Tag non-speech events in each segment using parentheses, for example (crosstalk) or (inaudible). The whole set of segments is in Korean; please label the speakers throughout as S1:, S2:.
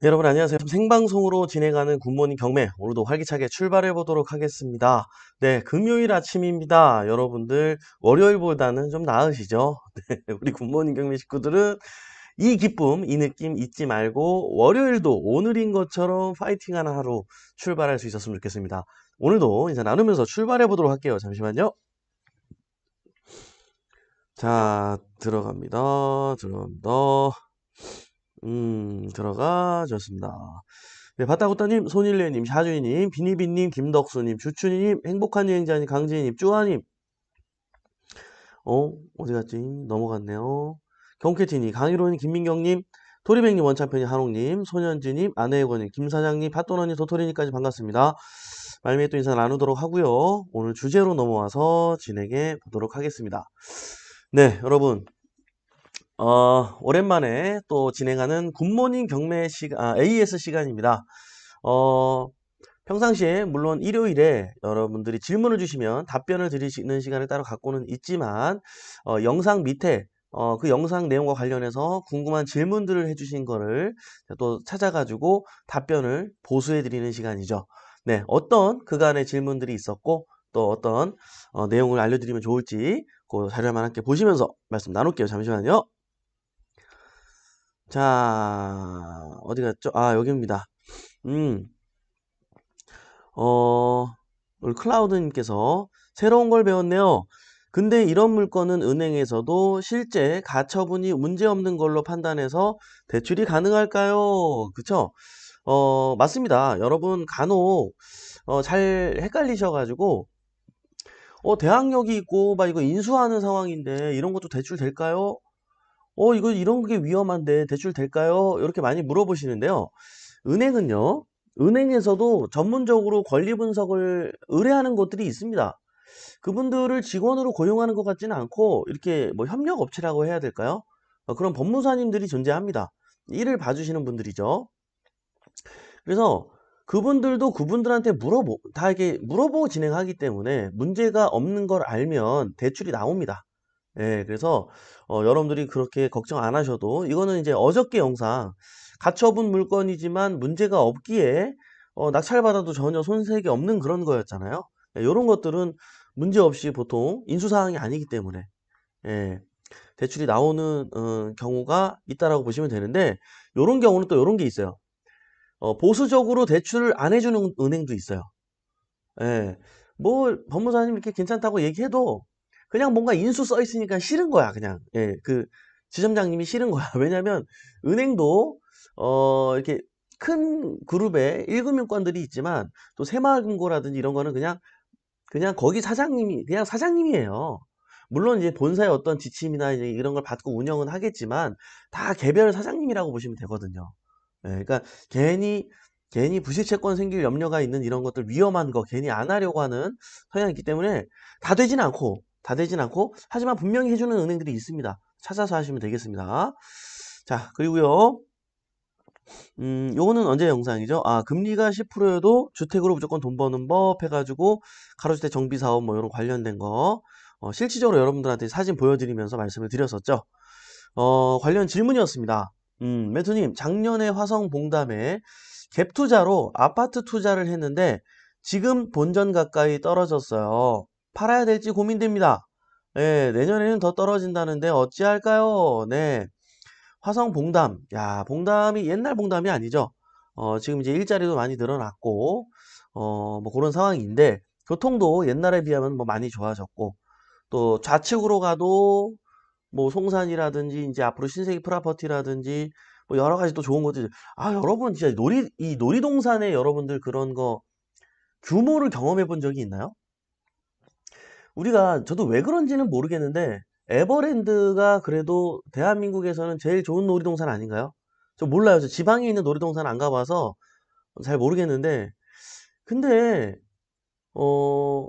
S1: 네, 여러분 안녕하세요. 생방송으로 진행하는 굿모닝 경매 오늘도 활기차게 출발해 보도록 하겠습니다. 네, 금요일 아침입니다. 여러분들 월요일보다는 좀 나으시죠? (laughs) 네, 우리 굿모닝 경매 식구들은 이 기쁨, 이 느낌 잊지 말고 월요일도 오늘인 것처럼 파이팅하는 하루 출발할 수 있었으면 좋겠습니다. 오늘도 인사 나누면서 출발해 보도록 할게요. 잠시만요. 자, 들어갑니다. 들어갑니다. 음, 들어가졌습니다. 네, 바타고타님, 손일레님, 샤주이님, 비니비님, 김덕수님, 주춘이님, 행복한 여행자님, 강지희님, 쭈아님. 어, 어디 갔지? 넘어갔네요. 경쾌티님, 강희로님, 김민경님, 토리백님, 원찬편님, 한옥님, 소년지님, 아내의원님, 김사장님, 팥도너님, 도토리님까지 반갑습니다. 말미에 또 인사 나누도록 하고요. 오늘 주제로 넘어와서 진행해 보도록 하겠습니다. 네, 여러분. 어, 오랜만에 또 진행하는 굿모닝 경매 시간, 아, AS 시간입니다. 어, 평상시에 물론 일요일에 여러분들이 질문을 주시면 답변을 드리시는 시간을 따로 갖고는 있지만 어, 영상 밑에 어, 그 영상 내용과 관련해서 궁금한 질문들을 해주신 거를 또 찾아가지고 답변을 보수해 드리는 시간이죠. 네, 어떤 그간의 질문들이 있었고 또 어떤 어, 내용을 알려드리면 좋을지 그 자료만 함께 보시면서 말씀 나눌게요. 잠시만요. 자, 어디 갔죠? 아, 여기입니다. 음, 어, 우리 클라우드님께서 새로운 걸 배웠네요. 근데 이런 물건은 은행에서도 실제 가처분이 문제없는 걸로 판단해서 대출이 가능할까요? 그쵸? 어, 맞습니다. 여러분 간혹 어, 잘 헷갈리셔가지고 어, 대항력이 있고 막 이거 인수하는 상황인데 이런 것도 대출 될까요? 어, 이거 이런 게 위험한데 대출 될까요? 이렇게 많이 물어보시는데요. 은행은요, 은행에서도 전문적으로 권리 분석을 의뢰하는 곳들이 있습니다. 그분들을 직원으로 고용하는 것 같지는 않고 이렇게 뭐 협력 업체라고 해야 될까요? 어, 그런 법무사님들이 존재합니다. 일을 봐주시는 분들이죠. 그래서 그분들도 그분들한테 물어보, 다 이렇게 물어보고 진행하기 때문에 문제가 없는 걸 알면 대출이 나옵니다. 예, 그래서 어, 여러분들이 그렇게 걱정 안 하셔도 이거는 이제 어저께 영상 가처분 물건이지만 문제가 없기에 어, 낙찰받아도 전혀 손색이 없는 그런 거였잖아요. 예, 이런 것들은 문제 없이 보통 인수사항이 아니기 때문에 예, 대출이 나오는 어, 경우가 있다라고 보시면 되는데 이런 경우는 또 이런 게 있어요. 어, 보수적으로 대출을 안 해주는 은행도 있어요. 예, 뭐 법무사님 이렇게 괜찮다고 얘기해도 그냥 뭔가 인수 써 있으니까 싫은 거야, 그냥. 예, 그 지점장님이 싫은 거야. (laughs) 왜냐면 은행도 어 이렇게 큰 그룹에 1금융권들이 있지만 또 새마을금고라든지 이런 거는 그냥 그냥 거기 사장님이 그냥 사장님이에요. 물론 이제 본사의 어떤 지침이나 이제 이런 걸 받고 운영은 하겠지만 다 개별 사장님이라고 보시면 되거든요. 예, 그러니까 괜히 괜히 부실채권 생길 염려가 있는 이런 것들 위험한 거 괜히 안 하려고 하는 성향이 있기 때문에 다 되진 않고 다 되진 않고 하지만 분명히 해주는 은행들이 있습니다. 찾아서 하시면 되겠습니다. 자 그리고요. 음, 요거는 언제 영상이죠? 아, 금리가 10%여도 주택으로 무조건 돈 버는 법 해가지고 가로주택 정비 사업 뭐 이런 관련된 거 어, 실질적으로 여러분들한테 사진 보여드리면서 말씀을 드렸었죠. 어, 관련 질문이었습니다. 음, 매투님, 작년에 화성 봉담에 갭 투자로 아파트 투자를 했는데 지금 본전 가까이 떨어졌어요. 팔아야 될지 고민됩니다. 네, 내년에는 더 떨어진다는데 어찌할까요? 네. 화성 봉담. 야, 봉담이 옛날 봉담이 아니죠. 어, 지금 이제 일자리도 많이 늘어났고, 어, 뭐 그런 상황인데, 교통도 옛날에 비하면 뭐 많이 좋아졌고, 또 좌측으로 가도 뭐 송산이라든지 이제 앞으로 신세계 프라퍼티라든지 뭐 여러 가지 또 좋은 것들. 아, 여러분 진짜 놀이, 이 놀이동산에 여러분들 그런 거 규모를 경험해 본 적이 있나요? 우리가 저도 왜 그런지는 모르겠는데 에버랜드가 그래도 대한민국에서는 제일 좋은 놀이동산 아닌가요? 저 몰라요. 저 지방에 있는 놀이동산 안 가봐서 잘 모르겠는데 근데 어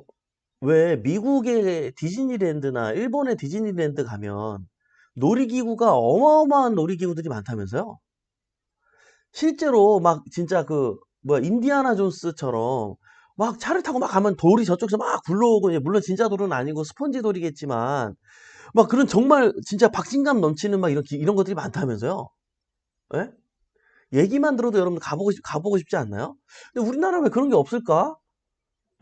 S1: 왜 미국의 디즈니랜드나 일본의 디즈니랜드 가면 놀이기구가 어마어마한 놀이기구들이 많다면서요? 실제로 막 진짜 그 뭐야 인디아나 존스처럼 막 차를 타고 막 가면 돌이 저쪽에서 막 굴러오고 물론 진짜 돌은 아니고 스펀지 돌이겠지만 막 그런 정말 진짜 박진감 넘치는 막 이런 기- 이런 것들이 많다면서요? 예? 얘기만 들어도 여러분 가보고 싶, 가보고 싶지 않나요? 근데 우리나라 왜 그런 게 없을까?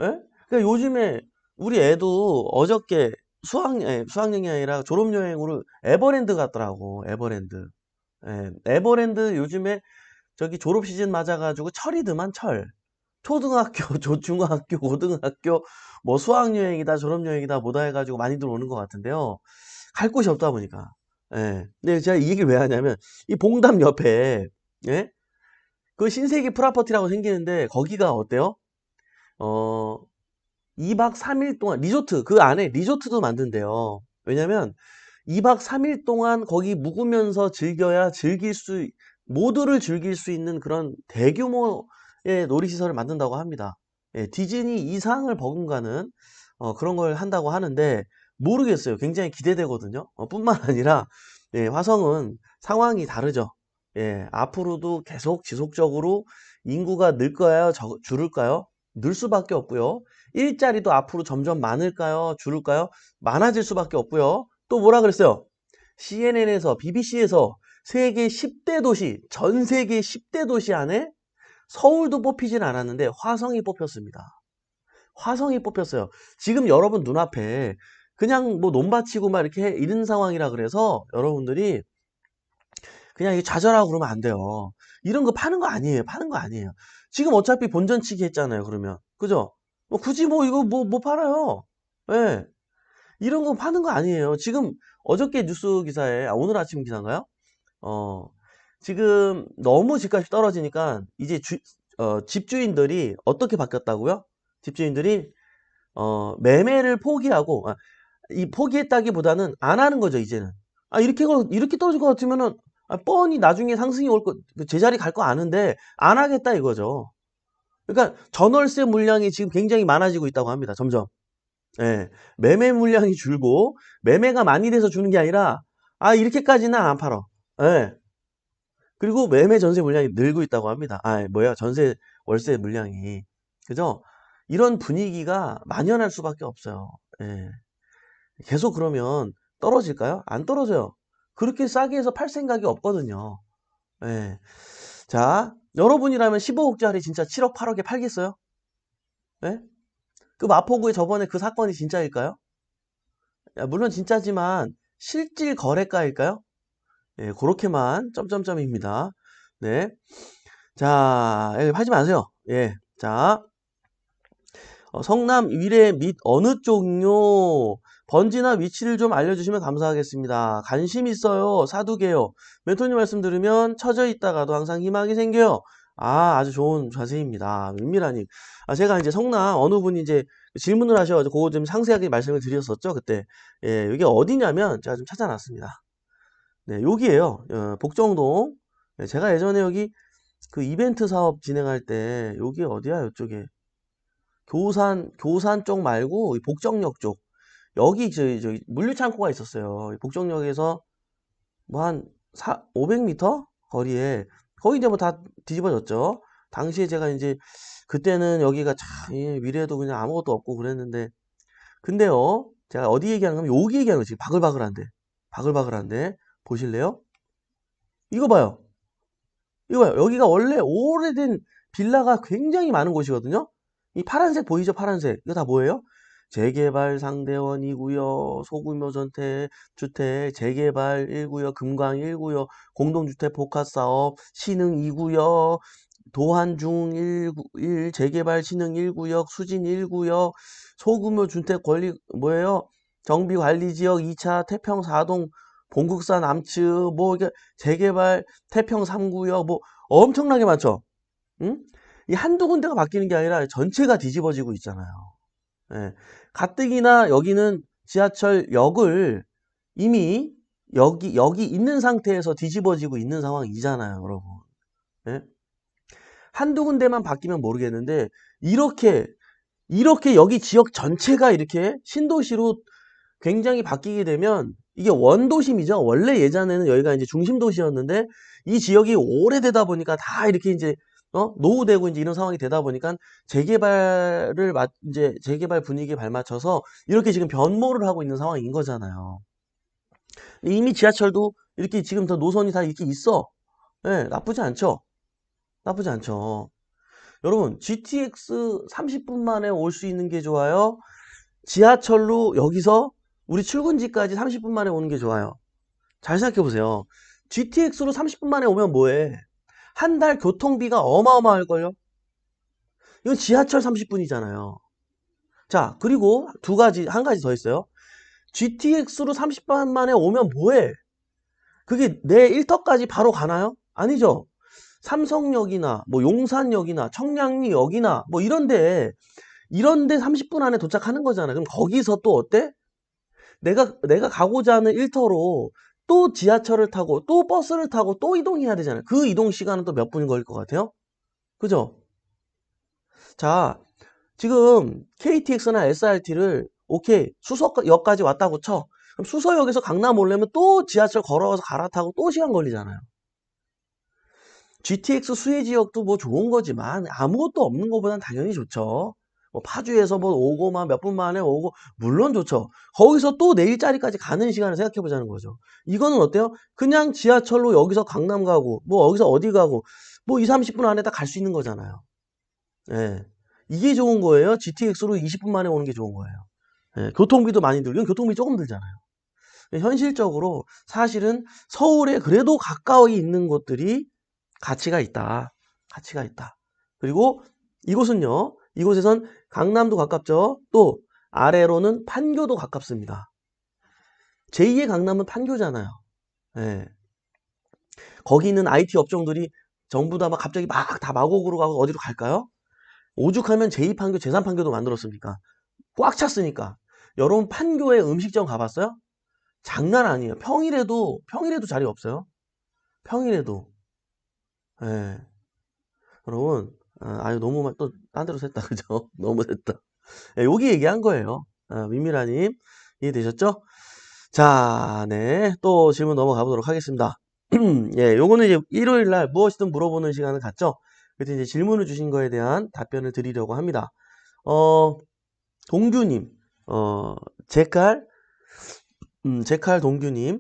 S1: 예? 그러니까 요즘에 우리 애도 어저께 수학, 예, 수학여행이 아니라 졸업 여행으로 에버랜드 갔더라고, 에버랜드. 예, 에버랜드 요즘에 저기 졸업 시즌 맞아가지고 철이드만 철. 초등학교, (laughs) 조, 중학교, 고등학교, 뭐 수학여행이다, 졸업여행이다, 뭐다 해가지고 많이들 오는 것 같은데요. 갈 곳이 없다 보니까. 예. 근데 제가 이 얘기를 왜 하냐면, 이 봉담 옆에, 예? 그 신세계 프라퍼티라고 생기는데, 거기가 어때요? 어, 2박 3일 동안, 리조트, 그 안에 리조트도 만든대요. 왜냐면, 2박 3일 동안 거기 묵으면서 즐겨야 즐길 수, 모두를 즐길 수 있는 그런 대규모 의 놀이시설을 만든다고 합니다. 예, 디즈니 이상을 버금가는 어, 그런 걸 한다고 하는데, 모르겠어요. 굉장히 기대되거든요. 어, 뿐만 아니라, 예, 화성은 상황이 다르죠. 예, 앞으로도 계속 지속적으로 인구가 늘까요? 적- 줄을까요? 늘 수밖에 없고요. 일자리도 앞으로 점점 많을까요? 줄을까요? 많아질 수밖에 없고요. 또 뭐라 그랬어요? CNN에서, BBC에서 세계 10대 도시, 전 세계 10대 도시 안에 서울도 뽑히진 않았는데 화성이 뽑혔습니다. 화성이 뽑혔어요. 지금 여러분 눈앞에 그냥 뭐 논밭이고 막 이렇게 이런 상황이라 그래서 여러분들이 그냥 이게 좌절하고 그러면 안 돼요. 이런 거 파는 거 아니에요. 파는 거 아니에요. 지금 어차피 본전치기 했잖아요. 그러면. 그죠? 뭐 굳이 뭐 이거 뭐, 뭐 팔아요. 예. 이런 거 파는 거 아니에요. 지금 어저께 뉴스 기사에, 아, 오늘 아침 기사인가요? 어, 지금 너무 집값이 떨어지니까 이제 주, 어, 집주인들이 어떻게 바뀌었다고요? 집주인들이 어, 매매를 포기하고, 아, 이 포기했다기보다는 안 하는 거죠, 이제는. 아, 이렇게, 거- 이렇게 떨어질 것 같으면은, 아, 뻔히 나중에 상승이 올 거, 그 제자리 갈 거 아는데, 안 하겠다 이거죠. 그러니까 전월세 물량이 지금 굉장히 많아지고 있다고 합니다, 점점. 예. 매매 물량이 줄고, 매매가 많이 돼서 주는 게 아니라, 아, 이렇게까지는 안 팔어. 예. 그리고 매매 전세 물량이 늘고 있다고 합니다. 아, 뭐야, 전세, 월세 물량이. 그죠? 이런 분위기가 만연할 수밖에 없어요. 예. 계속 그러면 떨어질까요? 안 떨어져요. 그렇게 싸게 해서 팔 생각이 없거든요. 예. 자, 여러분이라면 15억짜리 진짜 7억, 8억에 팔겠어요? 예? 그 마포구에 저번에 그 사건이 진짜일까요? 야, 물론 진짜지만 실질 거래가일까요? 예, 그렇게만 점점점입니다. 네. 자, 예, 하지 마세요. 예. 자, 어, 성남 위례 및 어느 쪽요? 번지나 위치를 좀 알려주시면 감사하겠습니다. 관심 있어요. 사두개요. 멘토님 말씀 들으면 처져 있다가도 항상 희망이 생겨요. 아, 아주 좋은 자세입니다. 민미라님. 아, 제가 이제 성남 어느 분이 이제 질문을 하셔가지고 그거 좀 상세하게 말씀을 드렸었죠. 그때. 예, 이게 어디냐면 제가 좀 찾아놨습니다. 네, 여기에요. 어, 복정동. 네, 제가 예전에 여기 그 이벤트 사업 진행할 때 여기 어디야? 이쪽에. 교산 교산 쪽 말고 이 복정역 쪽 여기 저기 저기 물류 창고가 있었어요. 이 복정역에서 뭐 한 500m 거리에 거의 이제 뭐 다 뒤집어졌죠. 당시에 제가 이제 그때는 여기가 참 예, 미래에도 그냥 아무것도 없고 그랬는데 근데요 제가 어디 얘기하는 거면 여기 얘기하는 거 지금 바글바글한데 바글바글한데 보실래요? 이거 봐요. 이거 봐요. 여기가 원래 오래된 빌라가 굉장히 많은 곳이거든요. 이 파란색 보이죠? 파란색. 이거 다 뭐예요? 재개발 상대원 2구역, 소규모 전태 주택, 재개발 1구역, 금강 1구역, 공동주택 복합사업, 신흥 2구역, 도한중 1, 1 재개발 신흥 1구역, 수진 1구역, 소규모 주택 권리 뭐예요? 정비관리지역 2차 태평 4동 봉국산 남측 뭐 이게 재개발 태평 3구역 뭐 엄청나게 많죠. 응? 이 한두 군데가 바뀌는 게 아니라 전체가 뒤집어지고 있잖아요. 예. 가뜩이나 여기는 지하철 역을 이미 여기 여기 있는 상태에서 뒤집어지고 있는 상황이잖아요, 여러분. 예? 한두 군데만 바뀌면 모르겠는데 이렇게 이렇게 여기 지역 전체가 이렇게 신도시로 굉장히 바뀌게 되면 이게 원도심이죠. 원래 예전에는 여기가 이제 중심 도시였는데 이 지역이 오래되다 보니까 다 이렇게 이제 어? 노후되고 이제 이런 상황이 되다 보니까 재개발을 맞, 이제 재개발 분위기에 발맞춰서 이렇게 지금 변모를 하고 있는 상황인 거잖아요. 이미 지하철도 이렇게 지금 더 노선이 다 이렇게 있어. 예, 나쁘지 않죠. 나쁘지 않죠. 여러분, GTX 30분 만에 올 수 있는 게 좋아요? 지하철로 여기서 우리 출근지까지 30분 만에 오는 게 좋아요. 잘 생각해 보세요. GTX로 30분 만에 오면 뭐해? 한 달 교통비가 어마어마할걸요? 이건 지하철 30분이잖아요. 자, 그리고 두 가지, 한 가지 더 있어요. GTX로 30분 만에 오면 뭐해? 그게 내 일터까지 바로 가나요? 아니죠. 삼성역이나 뭐 용산역이나 청량리역이나 뭐 이런데 이런데 30분 안에 도착하는 거잖아요. 그럼 거기서 또 어때? 내가 내가 가고자 하는 일터로 또 지하철을 타고 또 버스를 타고 또 이동해야 되잖아요. 그 이동 시간은 또 몇 분 걸릴 것 같아요? 그죠? 자, 지금 KTX나 SRT를 오케이 수서역까지 왔다고 쳐. 그럼 수서역에서 강남 오려면 또 지하철 걸어서 갈아타고 또 시간 걸리잖아요. GTX 수혜 지역도 뭐 좋은 거지만 아무것도 없는 것보단 당연히 좋죠. 뭐 파주에서 뭐 오고만 몇 분 만에 오고 물론 좋죠. 거기서 또 내 일 자리까지 가는 시간을 생각해 보자는 거죠. 이거는 어때요? 그냥 지하철로 여기서 강남 가고 뭐 여기서 어디 가고 뭐 2, 30분 안에 다 갈 수 있는 거잖아요. 예. 이게 좋은 거예요. GTX로 20분 만에 오는 게 좋은 거예요. 예, 교통비도 많이 들고, 교통비 조금 들잖아요. 현실적으로 사실은 서울에 그래도 가까이 있는 곳들이 가치가 있다. 가치가 있다. 그리고 이곳은요, 이곳에선 강남도 가깝죠. 또 아래로는 판교도 가깝습니다. 제2의 강남은 판교잖아요. 예. 거기 있는 IT 업종들이 전부 다 막 갑자기 막 다 마곡으로 가고 어디로 갈까요? 오죽하면 제2판교, 제3판교도 만들었습니까? 꽉 찼으니까. 여러분 판교에 음식점 가봤어요? 장난 아니에요. 평일에도 평일에도 자리 없어요. 평일에도. 예. 여러분 아, 아유 너무 또 딴 데로 샜다 (laughs) 그죠? 너무 샜다. 예, 여기 얘기한 거예요. 아, 민미라님 이해되셨죠? 자, 네. 또 질문 넘어가 보도록 하겠습니다. (clears throat) 예, 요거는 이제 일요일 날 무엇이든 물어보는 시간을 갖죠. 그때 이제 질문을 주신 거에 대한 답변을 드리려고 합니다. 어, 동규님, 어, 제칼, 음, 제칼 동규님,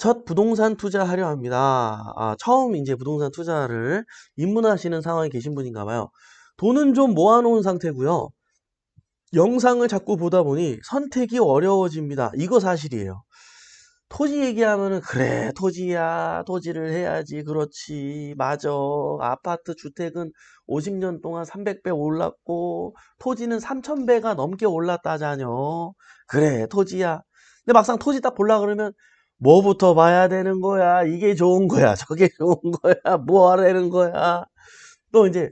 S1: 첫 부동산 투자하려 합니다. 아, 처음 이제 부동산 투자를 입문하시는 상황에 계신 분인가 봐요. 돈은 좀 모아놓은 상태고요. 영상을 자꾸 보다 보니 선택이 어려워집니다. 이거 사실이에요. 토지 얘기하면은 그래 토지야 토지를 해야지 그렇지 맞아 아파트 주택은 50년 동안 300배 올랐고 토지는 3000배가 넘게 올랐다자녀 그래 토지야 근데 막상 토지 딱 볼라 그러면 뭐부터 봐야 되는 거야? 이게 좋은 거야? (laughs) 저게 좋은 거야? 뭐 하라는 거야? 또 이제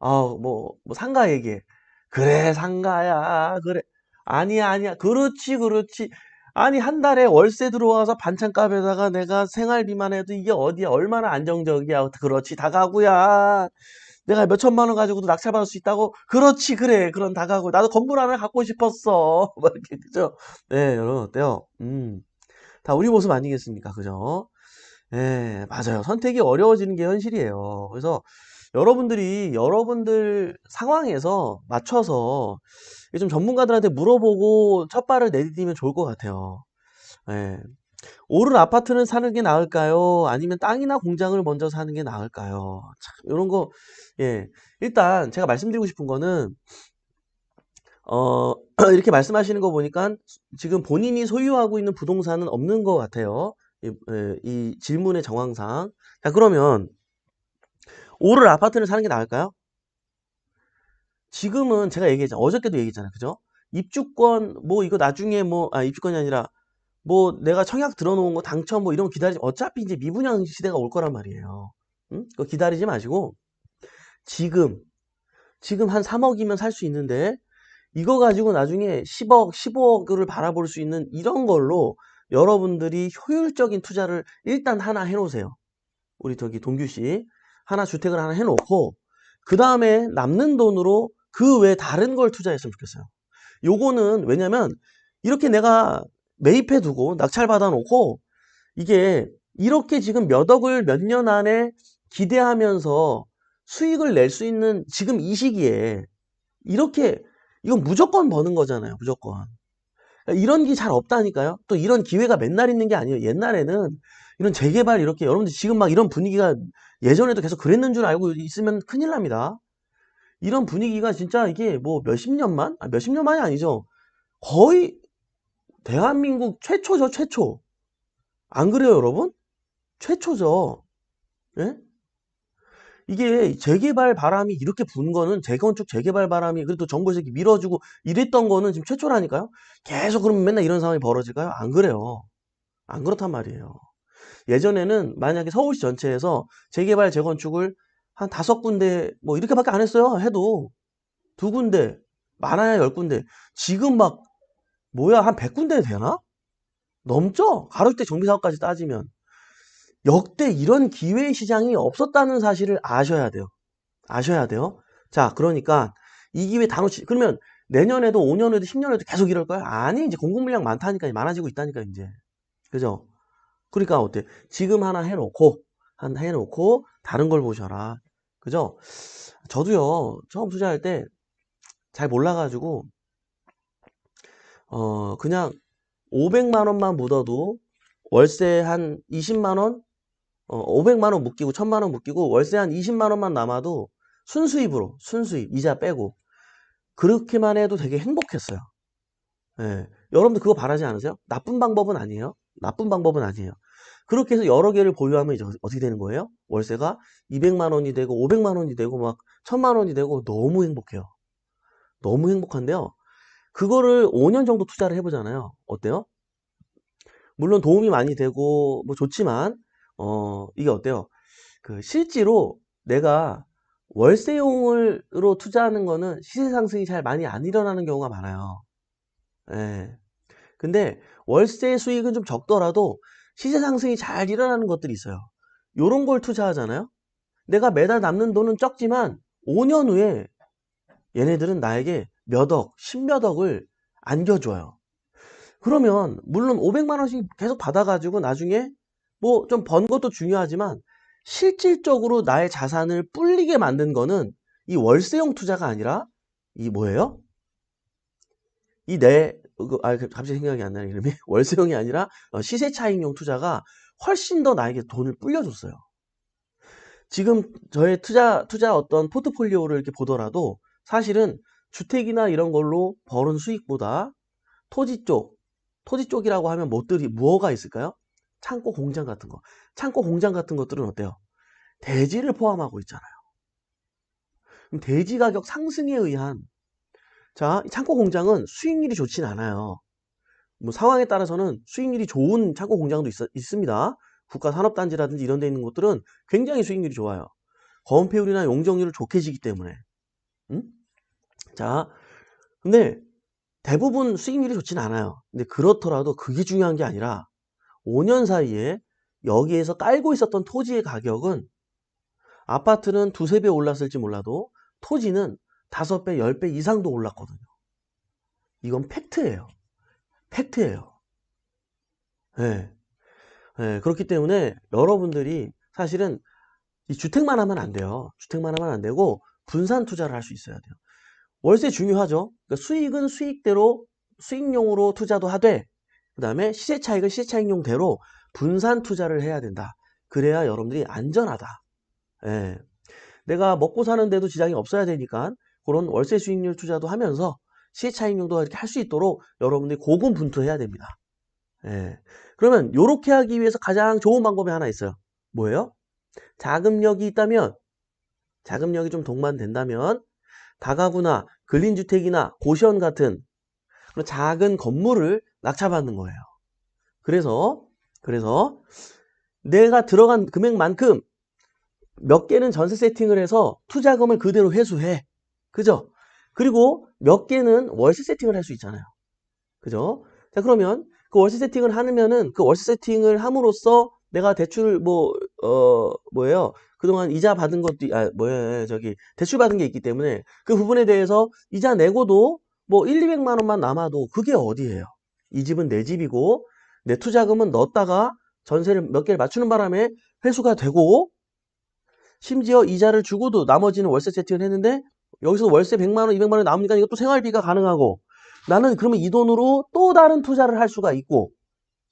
S1: 아뭐 뭐 상가 얘기해. 그래 상가야. 그래. 아니야 아니야. 그렇지 그렇지. 아니 한 달에 월세 들어와서 반찬값에다가 내가 생활비만 해도 이게 어디야? 얼마나 안정적이야? 그렇지 다가구야. 내가 몇 천만 원 가지고도 낙찰받을 수 있다고? 그렇지 그래. 그런 다가구. 나도 건물 하나 갖고 싶었어. (laughs) 뭐 이렇게 그죠? 네 여러분 어때요? 음 다 우리 모습 아니겠습니까 그죠 네 맞아요 선택이 어려워지는 게 현실이에요 그래서 여러분들이 여러분들 상황에서 맞춰서 좀 전문가들한테 물어보고 첫 발을 내디디면 좋을 것 같아요. 예. 오른 아파트는 사는 게 나을까요? 아니면 땅이나 공장을 먼저 사는 게 나을까요? 참, 이런 거, 예. 일단 제가 말씀드리고 싶은 거는, 어, (clears throat) 이렇게 말씀하시는 거 보니까 지금 본인이 소유하고 있는 부동산은 없는 것 같아요. 이, 예, 이 질문의 정황상. 자, 그러면 오를 아파트를 사는 게 나을까요? 지금은 제가 얘기했잖아요. 어저께도 얘기했잖아요. 그죠? 입주권 뭐 이거 나중에 뭐 아 입주권이 아니라 뭐 내가 청약 들어놓은 거 당첨 뭐 이런 거 기다리지 어차피 이제 미분양 시대가 올 거란 말이에요. 응? 그거 기다리지 마시고 지금 지금 한 3억이면 살 수 있는데 이거 가지고 나중에 10억, 15억을 바라볼 수 있는 이런 걸로 여러분들이 효율적인 투자를 일단 하나 해놓으세요. 우리 저기 동규 씨 하나 주택을 하나 해놓고 그 다음에 남는 돈으로 그 외 다른 걸 투자했으면 좋겠어요. 요거는 왜냐면 이렇게 내가 매입해 두고 낙찰 받아 놓고 이게 이렇게 지금 몇 억을 몇 년 안에 기대하면서 수익을 낼 수 있는 지금 이 시기에 이렇게 이건 무조건 버는 거잖아요. 무조건. 이런 게 잘 없다니까요. 또 이런 기회가 맨날 있는 게 아니에요. 옛날에는 이런 재개발 이렇게 여러분들 지금 막 이런 분위기가 예전에도 계속 그랬는 줄 알고 있으면 큰일 납니다. 이런 분위기가 진짜 이게 뭐 몇십 년만? 아, 몇십 년만이 아니죠. 거의 대한민국 최초죠, 최초. 안 그래요, 여러분? 최초죠. 예? 이게 재개발 바람이 이렇게 분 거는 재건축 재개발 바람이 그래도 정부에서 이렇게 밀어주고 이랬던 거는 지금 최초라니까요. 계속 그러면 맨날 이런 상황이 벌어질까요? 안 그래요. 안 그렇단 말이에요. 예전에는 만약에 서울시 전체에서 재개발 재건축을 한 다섯 군데 뭐 이렇게밖에 안 했어요. 해도 두 군데 많아야 열 군데. 지금 막 뭐야 한 백 군데 되나? 넘죠? 가로주택 정비사업까지 따지면 역대 이런 기회 시장이 없었다는 사실을 아셔야 돼요. 아셔야 돼요. 자, 그러니까 이 기회 다 놓치. 그러면 내년에도 5년에도 10년에도 계속 이럴 거야? 아니, 이제 공급 물량 많다니까 많아지고 있다니까 이제. 그죠? 그러니까 어때? 지금 하나 해 놓고 한 해 놓고 다른 걸 보셔라. 그죠? 저도요 처음 투자할 때 잘 몰라 가지고 어 그냥 500만 원만 묻어도 월세 한 20만 원, 어, 500만 원 묶이고 1000만 원 묶이고 월세 한 20만 원만 남아도 순수입으로 순수입 이자 빼고 그렇게만 해도 되게 행복했어요. 예. 여러분들 그거 바라지 않으세요? 나쁜 방법은 아니에요. 나쁜 방법은 아니에요. 그렇게 해서 여러 개를 보유하면 이제 어떻게 되는 거예요? 월세가 200만 원이 되고 500만 원이 되고 막 1000만 원이 되고 너무 행복해요. 너무 행복한데요. 그거를 5년 정도 투자를 해보잖아요. 어때요? 물론 도움이 많이 되고 뭐 좋지만 어 이게 어때요? 그 실제로 내가 월세용으로 투자하는 거는 시세 상승이 잘 많이 안 일어나는 경우가 많아요. 예. 근데 월세 수익은 좀 적더라도 시세 상승이 잘 일어나는 것들이 있어요. 요런 걸 투자하잖아요. 내가 매달 남는 돈은 적지만 5년 후에 얘네들은 나에게 몇 억, 십몇 억을 안겨줘요. 그러면 물론 500만 원씩 계속 받아가지고 나중에 뭐 좀 번 것도 중요하지만 실질적으로 나의 자산을 불리게 만든 거는 이 월세용 투자가 아니라 이 뭐예요? 이 내, 아, 갑자기 생각이 안 나는 이름이 (laughs) 월세용이 아니라 어, 시세 차익용 투자가 훨씬 더 나에게 돈을 불려줬어요. 지금 저의 투자, 투자 어떤 포트폴리오를 이렇게 보더라도 사실은 주택이나 이런 걸로 벌은 수익보다 토지 쪽, 토지 쪽이라고 하면 뭐들이 무엇가 있을까요? 창고 공장 같은 거. 창고 공장 같은 것들은 어때요? 대지를 포함하고 있잖아요. 대지 가격 상승에 의한 자, 창고 공장은 수익률이 좋진 않아요. 뭐 상황에 따라서는 수익률이 좋은 창고 공장도 있, 있습니다. 국가 산업단지라든지 이런 데 있는 곳들은 굉장히 수익률이 좋아요. 거원폐율이나 용적률을 좋게 지기 때문에. 음? 자, 근데 대부분 수익률이 좋진 않아요. 근데 그렇더라도 그게 중요한 게 아니라 5년 사이에 여기에서 깔고 있었던 토지의 가격은 아파트는 두세 배 올랐을지 몰라도 토지는 다섯 배, 열 배 이상도 올랐거든요. 이건 팩트예요. 팩트예요. 네. 네. 그렇기 때문에 여러분들이 사실은 이 주택만 하면 안 돼요. 주택만 하면 안 되고 분산 투자를 할 수 있어야 돼요. 월세 중요하죠. 그러니까 수익은 수익대로 수익용으로 투자도 하되 그 다음에 시세 차익은 시세 차익용대로 분산 투자를 해야 된다. 그래야 여러분들이 안전하다. 예. 내가 먹고 사는데도 지장이 없어야 되니까 그런 월세 수익률 투자도 하면서 시세 차익용도 이렇게 할 수 있도록 여러분들이 고군분투해야 됩니다. 예. 그러면 이렇게 하기 위해서 가장 좋은 방법이 하나 있어요. 뭐예요? 자금력이 있다면 자금력이 좀 동반된다면 다가구나 근린주택이나 고시원 같은 그런 작은 건물을 낙찰받는 거예요. 그래서 그래서 내가 들어간 금액만큼 몇 개는 전세 세팅을 해서 투자금을 그대로 회수해. 그죠? 그리고 몇 개는 월세 세팅을 할 수 있잖아요. 그죠? 자, 그러면 그 월세 세팅을 하면은 그 월세 세팅을 함으로써 내가 대출 뭐, 어, 뭐예요? 그동안 이자 받은 것도, 아, 뭐야, 저기, 대출 받은 게 있기 때문에 그 부분에 대해서 이자 내고도 뭐 1, 200만 원만 남아도 그게 어디예요? 이 집은 내 집이고 내 투자금은 넣었다가 전세를 몇 개를 맞추는 바람에 회수가 되고 심지어 이자를 주고도 나머지는 월세 세팅을 했는데 여기서 월세 100만 원, 200만 원 남으니까 이것도 생활비가 가능하고 나는 그러면 이 돈으로 또 다른 투자를 할 수가 있고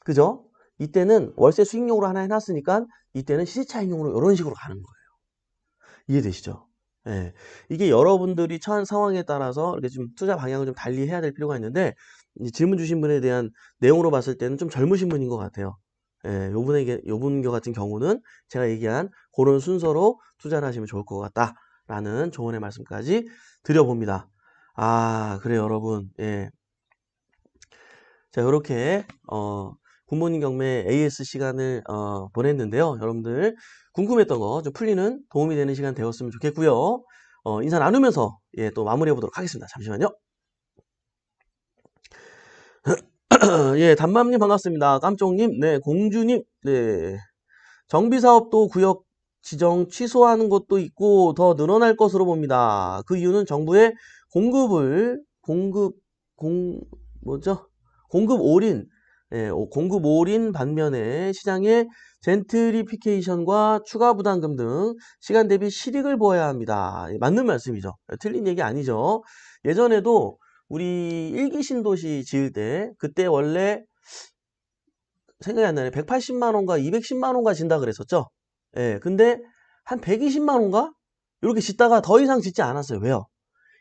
S1: 그죠? 이때는 월세 수익용으로 하나 해놨으니까 이때는 시세차익용으로 이런 식으로 가는 거예요. 이해되시죠? 예. 이게 여러분들이 처한 상황에 따라서 이렇게 좀 투자 방향을 좀 달리 해야 될 필요가 있는데 질문 주신 분에 대한 내용으로 봤을 때는 좀 젊으신 분인 것 같아요. 예, 요분에게 요분 같은 경우는 제가 얘기한 그런 순서로 투자를 하시면 좋을 것 같다라는 조언의 말씀까지 드려봅니다. 아, 그래요, 여러분. 예. 자, 이렇게 어 굿모닝 경매 AS 시간을 어, 보냈는데요. 여러분들 궁금했던 거 좀 풀리는 도움이 되는 시간 되었으면 좋겠고요. 어, 인사 나누면서 예, 또 마무리해 보도록 하겠습니다. 잠시만요. (coughs) 예, 단맘님 반갑습니다. 깜쪽님, 네, 공주님, 네. 정비사업도 구역 지정 취소하는 것도 있고 더 늘어날 것으로 봅니다. 그 이유는 정부의 공급을 공급 공 뭐죠? 공급 올인 예, 공급 올인 반면에 시장의 젠트리피케이션과 추가 부담금 등 시간 대비 실익을 보아야 합니다. 예, 맞는 말씀이죠. 틀린 얘기 아니죠. 예전에도 우리 일기 신도시 지을 때 그때 원래 생각이 안 나네. 180만 원과 210만 원가 진다 그랬었죠. 예. 근데 한 120만 원가 이렇게 짓다가 더 이상 짓지 않았어요. 왜요?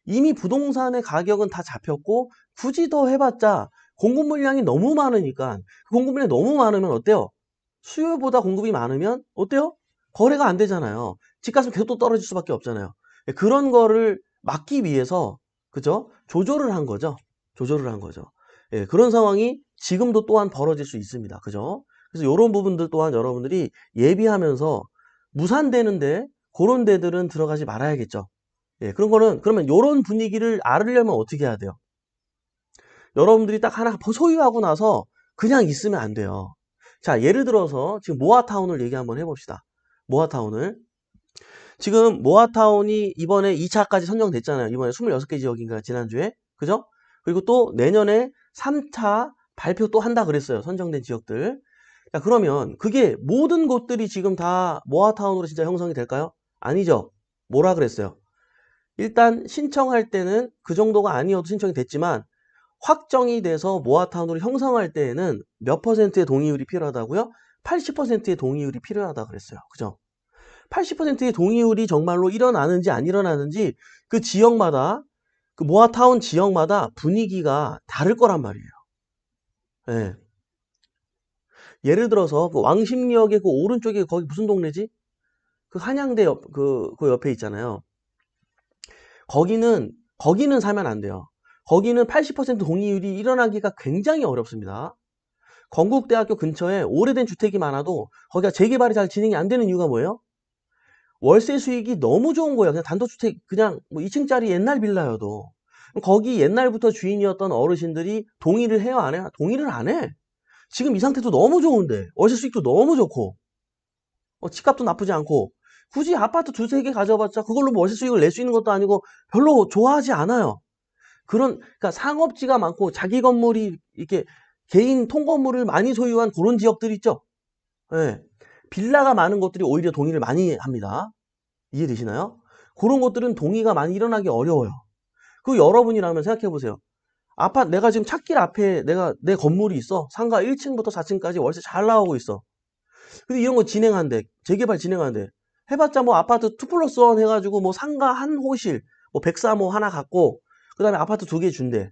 S1: 이미 부동산의 가격은 다 잡혔고 굳이 더 해봤자 공급 물량이 너무 많으니까 그 공급 물량이 너무 많으면 어때요? 수요보다 공급이 많으면 어때요? 거래가 안 되잖아요. 집값은 계속 또 떨어질 수밖에 없잖아요. 예, 그런 거를 막기 위해서 그죠? 조절을 한 거죠. 조절을 한 거죠. 예, 그런 상황이 지금도 또한 벌어질 수 있습니다. 그죠? 그래서 이런 부분들 또한 여러분들이 예비하면서 무산되는데 그런 데들은 들어가지 말아야겠죠. 예, 그런 거는 그러면 이런 분위기를 알으려면 어떻게 해야 돼요? 여러분들이 딱 하나 소유하고 나서 그냥 있으면 안 돼요. 자, 예를 들어서 지금 모아타운을 얘기 한번 해봅시다. 모아타운을 지금 모아타운이 이번에 2차까지 선정됐잖아요. 이번에 26개 지역인가 지난주에. 그죠? 그리고 또 내년에 3차 발표 또 한다 그랬어요. 선정된 지역들. 자, 그러면 그게 모든 곳들이 지금 다 모아타운으로 진짜 형성이 될까요? 아니죠. 뭐라 그랬어요? 일단 신청할 때는 그 정도가 아니어도 신청이 됐지만 확정이 돼서 모아타운으로 형성할 때에는 몇 퍼센트의 동의율이 필요하다고요? 80%의 동의율이 필요하다 그랬어요. 그죠? 80%의 동의율이 정말로 일어나는지 안 일어나는지 그 지역마다 그 모아타운 지역마다 분위기가 다를 거란 말이에요. 예. 예를 들어서 그 왕십리역의 그 오른쪽에 거기 무슨 동네지? 그 한양대 옆, 그, 그 옆에 있잖아요. 거기는, 거기는 사면 안 돼요. 거기는 80% 동의율이 일어나기가 굉장히 어렵습니다. 건국대학교 근처에 오래된 주택이 많아도 거기가 재개발이 잘 진행이 안 되는 이유가 뭐예요? 월세 수익이 너무 좋은 거예요. 그냥 단독주택, 그냥 뭐 2층짜리 옛날 빌라여도. 거기 옛날부터 주인이었던 어르신들이 동의를 해요, 안 해요? 동의를 안 해. 지금 이 상태도 너무 좋은데, 월세 수익도 너무 좋고, 어, 집값도 나쁘지 않고, 굳이 아파트 두세 개 가져봤자 그걸로 뭐 월세 수익을 낼 수 있는 것도 아니고 별로 좋아하지 않아요. 그런, 그러니까 상업지가 많고 자기 건물이 이렇게 개인 통건물을 많이 소유한 그런 지역들 있죠. 예. 네. 빌라가 많은 것들이 오히려 동의를 많이 합니다. 이해되시나요? 그런 것들은 동의가 많이 일어나기 어려워요. 그 여러분이라면 생각해 보세요. 아파트 내가 지금 찾길 앞에 내가 내 건물이 있어. 상가 1층부터 4층까지 월세 잘 나오고 있어. 근데 이런 거 진행한대. 재개발 진행한대. 해봤자 뭐 아파트 2 플러스 1 해가지고 뭐 상가 한 호실, 뭐 103호 하나 갖고 그 다음에 아파트 두 개 준대.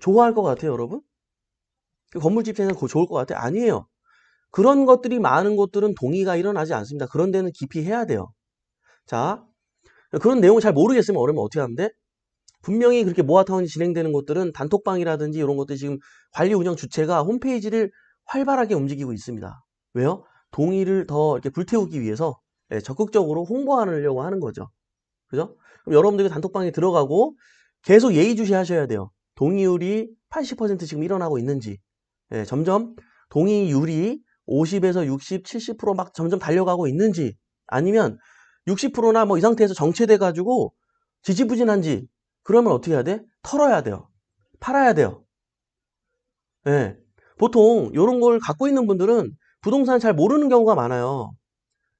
S1: 좋아할 것 같아요, 여러분? 그 건물집 입장에서 좋을 것 같아요? 아니에요. 그런 것들이 많은 곳들은 동의가 일어나지 않습니다. 그런 데는 깊이 해야 돼요. 자, 그런 내용을 잘 모르겠으면 어려면 어떻게 하면 돼? 분명히 그렇게 모아타운이 진행되는 곳들은 단톡방이라든지 이런 것들 지금 관리 운영 주체가 홈페이지를 활발하게 움직이고 있습니다. 왜요? 동의를 더 이렇게 불태우기 위해서 예, 적극적으로 홍보하려고 하는 거죠. 그죠? 그럼 여러분들이 단톡방에 들어가고 계속 예의주시 하셔야 돼요. 동의율이 80% 지금 일어나고 있는지 예, 점점 동의율이 50에서 60, 70%막 점점 달려가고 있는지 아니면 60%나 뭐 이 상태에서 정체돼 가지고 지지부진한지 그러면 어떻게 해야 돼? 털어야 돼요. 팔아야 돼요. 예. 네. 보통 이런 걸 갖고 있는 분들은 부동산 잘 모르는 경우가 많아요.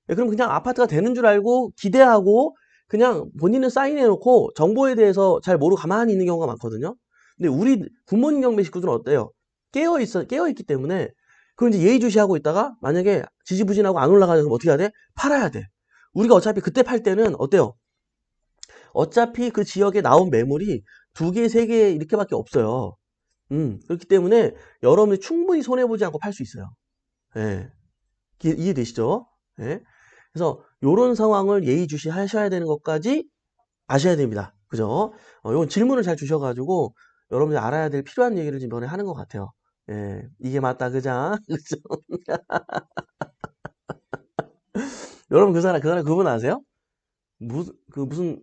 S1: 네, 그럼 그냥 아파트가 되는 줄 알고 기대하고 그냥 본인은 사인해 놓고 정보에 대해서 잘 모르고 가만히 있는 경우가 많거든요. 근데 우리 부모님 경매 식구들은 어때요? 깨어 있어 깨어 있기 때문에 그럼 이제 예의주시하고 있다가 만약에 지지부진하고 안 올라가면 그럼 어떻게 해야 돼? 팔아야 돼. 우리가 어차피 그때 팔 때는 어때요? 어차피 그 지역에 나온 매물이 두 개, 세 개 이렇게밖에 없어요. 음, 그렇기 때문에 여러분이 충분히 손해보지 않고 팔 수 있어요. 예. 기- 이해되시죠? 예. 그래서 요런 상황을 예의주시 하셔야 되는 것까지 아셔야 됩니다. 그죠? 어, 요건 질문을 잘 주셔가지고 여러분들이 알아야 될 필요한 얘기를 지금 하는 것 같아요. 예. 이게 맞다, 그자? (laughs) 그죠? 여러분 그 사람, 그 사람 그분 아세요? 무슨, 그 무슨,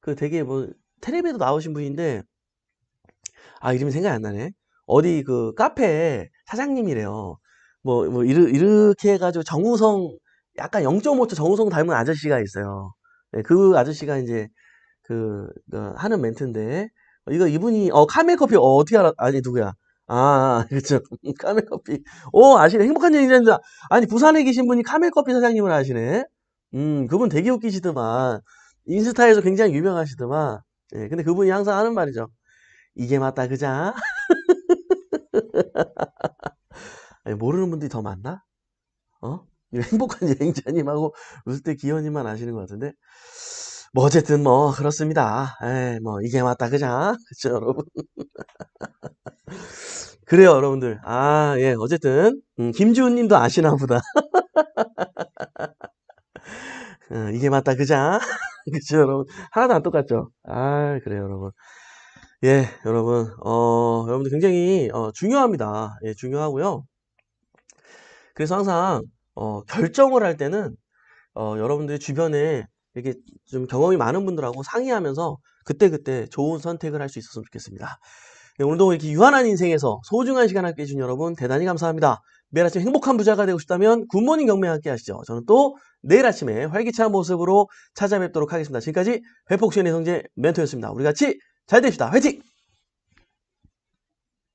S1: 그 되게 뭐, 텔레비에도 나오신 분인데, 아, 이름이 생각이 안 나네. 어디 그 카페 사장님이래요. 뭐, 뭐, 이르, 이렇게 해가지고 정우성, 약간 0.5초 정우성 닮은 아저씨가 있어요. 네, 그 아저씨가 이제 그, 그 하는 멘트인데, 이거 이분이, 어, 카멜 커피, 어, 어떻게 알아? 아니, 누구야? 아, 그쵸. (laughs) 카멜커피. 오, 아시네. 행복한 여행자입니다. 아니, 부산에 계신 분이 카멜커피 사장님을 아시네. 음, 그분 되게 웃기시더만. 인스타에서 굉장히 유명하시더만. 예, 근데 그분이 항상 하는 말이죠. 이게 맞다, 그자? (laughs) 아니, 모르는 분들이 더 많나? 어? 이 (laughs) 행복한 여행자님하고 웃을 때 기현님만 아시는 것 같은데. 뭐, 어쨌든 뭐, 그렇습니다. 에, 뭐, 이게 맞다, 그자? 그쵸, 여러분? 그래요, 여러분들. 아, 예, 어쨌든, 음, 김지훈 님도 아시나 보다. (laughs) 어, 이게 맞다, 그자? (laughs) 그쵸, 여러분? 하나도 안 똑같죠? 아, 그래요, 여러분. 예, 여러분, 어, 여러분들 굉장히, 어, 중요합니다. 예, 중요하고요. 그래서 항상, 어, 결정을 할 때는, 어, 여러분들 주변에 이렇게 좀 경험이 많은 분들하고 상의하면서 그때그때 좋은 선택을 할 수 있었으면 좋겠습니다. 네, 오늘도 이렇게 유한한 인생에서 소중한 시간 함께 해주신 여러분 대단히 감사합니다. 매일 아침 행복한 부자가 되고 싶다면 굿모닝 경매 함께 하시죠. 저는 또 내일 아침에 활기찬 모습으로 찾아뵙도록 하겠습니다. 지금까지 회폭신의 성재 멘토였습니다. 우리 같이 잘 됩시다. 화이팅!